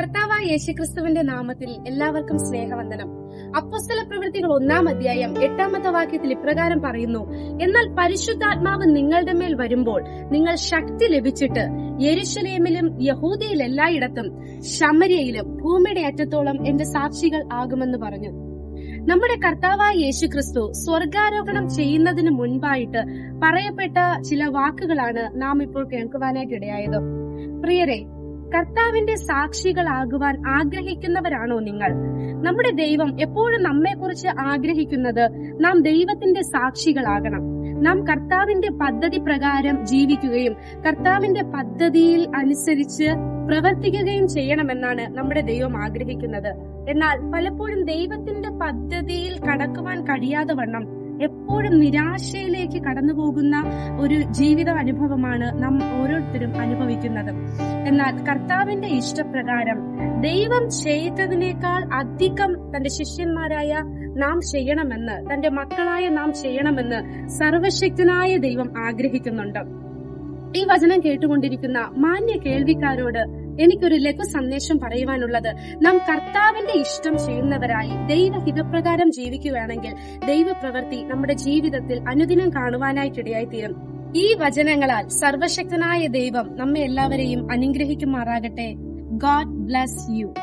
കർത്താവായ യേശുക്രിസ്തുവിന്റെ നാമത്തിൽ എല്ലാവർക്കും സ്നേഹവന്ദനം. അപ്പോസ്തല പ്രവൃത്തികൾ ഒന്നാം അധ്യായം എട്ടാമത്തെ വാക്യത്തിൽ ഇപ്രകാരം പറയുന്നു എന്നാൽ പരിശുദ്ധാത്മാവ് നിങ്ങളുടെ മേൽ വരുമ്പോൾ നിങ്ങൾ ശക്തി ലഭിച്ചിട്ട് യെരുശലേമിലും യഹൂദിയിലെല്ലായിടത്തും ശമരിയയിലും ഭൂമിയുടെ അറ്റത്തോളം എന്റെ സാക്ഷികൾ ആകുമെന്ന് പറഞ്ഞു. നമ്മുടെ കർത്താവായ യേശുക്രിസ്തു സ്വർഗാരോഹണം ചെയ്യുന്നതിന് മുൻപായിട്ട് പറയപ്പെട്ട ചില വാക്കുകളാണ് നാം ഇപ്പോൾ കേൾക്കുവാനായിട്ടിടയായത് പ്രിയരെ കർത്താവിന്റെ സാക്ഷികളാകുവാൻ ആഗ്രഹിക്കുന്നവരാണോ നിങ്ങൾ? നമ്മുടെ ദൈവം എപ്പോഴും നമ്മെക്കുറിച്ച് ആഗ്രഹിക്കുന്നത് നാം ദൈവത്തിന്റെ സാക്ഷികളാകണം. നാം കർത്താവിന്റെ പദ്ധതി പ്രകാരം ജീവിക്കുകയും കർത്താവിന്റെ പദ്ധതിയിൽ അനുസരിച്ച് പ്രവർത്തിക്കുകയും ചെയ്യണമെന്നാണ് നമ്മുടെ ദൈവം ആഗ്രഹിക്കുന്നത്. എന്നാൽ പലപ്പോഴും ദൈവത്തിന്റെ പദ്ധതിയിൽ കടക്കുവാൻ കഴിയാതെ വണ്ണം എപ്പോഴും നിരാശയിലേക്ക് കടന്നു പോകുന്ന ഒരു ജീവിത അനുഭവമാണ് നാം ഓരോരുത്തരും അനുഭവിക്കുന്നത്. എന്നാൽ കർത്താവിന്റെ ഇഷ്ടപ്രകാരം ദൈവം ചെയ്തതിനേക്കാൾ അധികം തന്റെ ശിഷ്യന്മാരായ നാം ചെയ്യണമെന്ന് തന്റെ മക്കളായ നാം ചെയ്യണമെന്ന് സർവശക്തനായ ദൈവം ആഗ്രഹിക്കുന്നുണ്ട്. ഈ വചനം കേട്ടുകൊണ്ടിരിക്കുന്ന മാന്യ കേൾവിക്കാരോട് എനിക്കൊരു ലഘു സന്ദേശം പറയുവാനുള്ളത്. നാം കർത്താവിന്റെ ഇഷ്ടം ചെയ്യുന്നവരായി ദൈവഹിതപ്രകാരം ജീവിക്കുകയാണെങ്കിൽ ദൈവപ്രവൃത്തി നമ്മുടെ ജീവിതത്തിൽ അനുദിനം കാണുവാനായിട്ടിടയായി തീരും ഈ വചനങ്ങളാൽ സർവശക്തനായ ദൈവം നമ്മെ എല്ലാവരെയും അനുഗ്രഹിക്കുമാറാകട്ടെ. God bless you